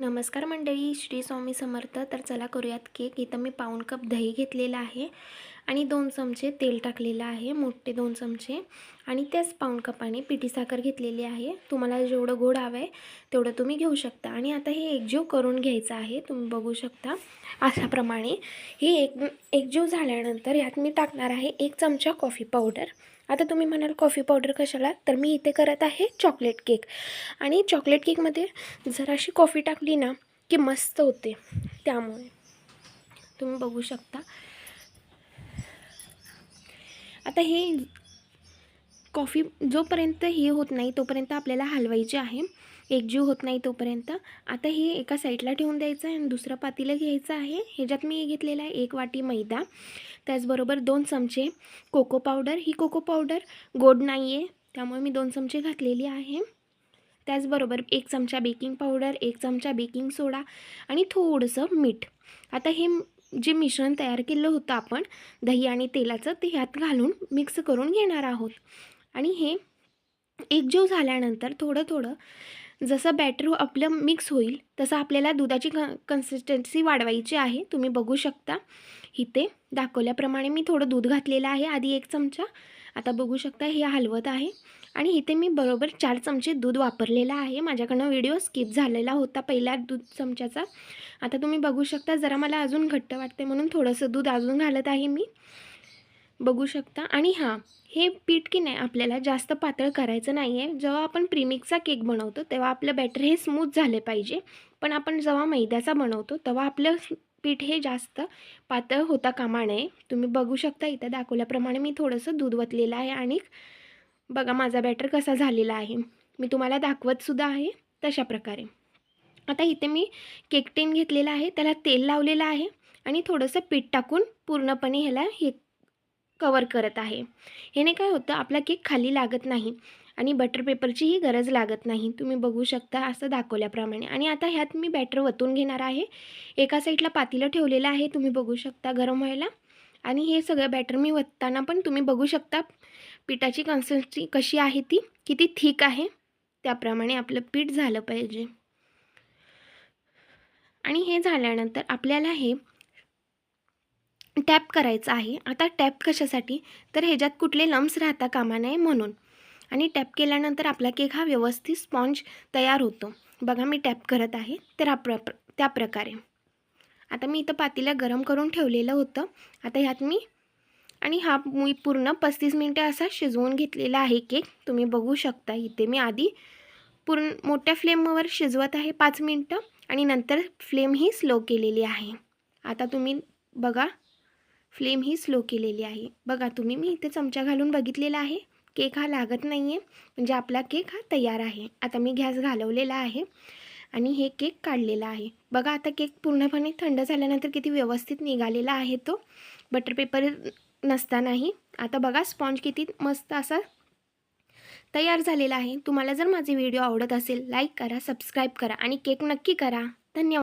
नमस्कार मंडळी श्री स्वामी समर्थ. तर चला करूयात केक. इथं मी पाऊण कप दही घेतलेलं आहे. आणि दोन चमचे तेल टाकलेलं आहे मोठे दोन चमचे. आणि त्याच पाऊण कपाने पिठी साखर घेतलेली आहे. तुम्हाला जेवढं गोड हवं आहे तेवढं तुम्ही घेऊ शकता. आणि आता हे एकजीव करून घ्यायचं आहे तुम्ही बघू शकता. अशाप्रमाणे हे एक एकजीव झाल्यानंतर यात मी टाकणार आहे एक चमचा कॉफी पावडर. आता तुम्ही म्हणाल कॉफी पावडर कशाला? तर मी इथे करत आहे चॉकलेट केक. आणि चॉकलेट केकमध्ये जराशी कॉफी टाकली ना की मस्त होते. त्यामुळे तुम्ही बघू शकता. आता हे कॉफी जोपर्यंत हे होत नाही तोपर्यंत आपल्याला हलवायचे आहे. एकजीव होत नाही तोपर्यंत. आता हे एका साईडला ठेवून द्यायचं आहे आणि दुसरं पातीला घ्यायचं आहे. ह्याच्यात मी घेतलेला आहे एक वाटी मैदा. त्याचबरोबर दोन चमचे कोको पावडर. ही कोको पावडर गोड नाही आहे त्यामुळे मी दोन चमचे घातलेली आहे. त्याचबरोबर एक चमचा बेकिंग पावडर एक चमचा बेकिंग सोडा आणि थोडंसं मीठ. आता हे जे मिश्रण तयार केलं होतं आपण दही आणि तेलाचं ते ह्यात घालून मिक्स करून घेणार आहोत. आणि हे एकजीव झाल्यानंतर थोडं थोडं जसं बॅटर आपलं मिक्स होईल तसं आपल्याला दुधाची क कन्सिस्टन्सी वाढवायची आहे. तुम्ही बघू शकता. इथे दाखवल्याप्रमाणे मी थोडं दूध घातलेलं आहे आधी एक चमचा. आता बघू शकता हे हलवत आहे. आणि इथे मी बरोबर चार चमचे दूध वापरलेलं आहे. माझ्याकडनं व्हिडिओ स्किप झालेला होता पहिल्या दूध चमच्याचा. आता तुम्ही बघू शकता जरा मला अजून घट्ट वाटते म्हणून थोडंसं दूध अजून घालत आहे मी. बघू शकता. आणि हां हे पीठ की नाही आपल्याला जास्त पातळ करायचं नाही आहे जेव्हा आपण प्रीमिक्सचा केक बनवतो तेव्हा आपलं बॅटर हे स्मूथ झाले पाहिजे. पण आपण जेव्हा मैद्याचा बनवतो तेव्हा आपलं पीठ हे जास्त पातळ होता कामा नये. तुम्ही बघू शकता इथं दाखवल्याप्रमाणे मी थोडंसं दूध वतलेलं आहे. आणि बघा माझा बॅटर कसा झालेला आहे. मी तुम्हाला दाखवतसुद्धा आहे तशा प्रकारे. आता इथे मी केक टेन घेतलेला आहे त्याला तेल लावलेलं आहे आणि थोडंसं पीठ टाकून पूर्णपणे ह्याला हे कवर करत आहे. ह्याने काय होतं आपला केक खाली लागत नाही आणि बटर पेपरचीही गरज लागत नाही. तुम्ही बघू शकता असं दाखवल्याप्रमाणे. आणि आता ह्यात मी बॅटर वतून घेणार आहे. एका साईडला पातीलं ठेवलेलं आहे तुम्ही बघू शकता गरम व्हायला. आणि हे सगळं बॅटर मी वतताना पण तुम्ही बघू शकता. पिठाची कन्सिस्टन्सी कशी आहे ती? किती थिक आहे? त्याप्रमाणे आपलं पीठ झालं पाहिजे. आणि हे झाल्यानंतर आपल्याला हे टॅप करायचं आहे. आता टॅप कशासाठी? तर ह्याच्यात कुठले लम्स राहता कामा नये म्हणून. आणि टॅप केल्यानंतर आपला केक हा व्यवस्थित स्पॉन्ज तयार होतो. बघा मी टॅप करत आहे. तर प्र त्या प्रकारे. आता मी इथं पातीला गरम करून ठेवलेलं होतं. आता ह्यात मी आणि हा मी पूर्ण पस्तीस मिनटं असा शिजवून घेतलेला आहे केक. तुम्ही बघू शकता इथे मी आधी पूर्ण मोठ्या फ्लेमवर शिजवत आहे पाच मिनटं आणि नंतर फ्लेम ही स्लो केलेली आहे. आता तुम्ही बघा फ्लेम ही स्लो केलेली आहे. बघा तुम्ही मी इथे चमचा घालून बघितलेला आहे. केक हा लागत नाही आहे म्हणजे आपला केक हा तयार आहे. आता मी गॅस घालवलेला आहे आणि हे केक काढलेला आहे. बघा आता केक पूर्णपणे थंड झाल्यानंतर किती व्यवस्थित निघालेला आहे तो. बटर पेपर नसतानाही. आता बघा स्पॉन्ज किती मस्त असा तयार झालेला आहे. तुम्हाला जर माझे व्हिडिओ आवडत असेल लाईक करा सबस्क्राईब करा आणि केक नक्की करा. धन्यवाद.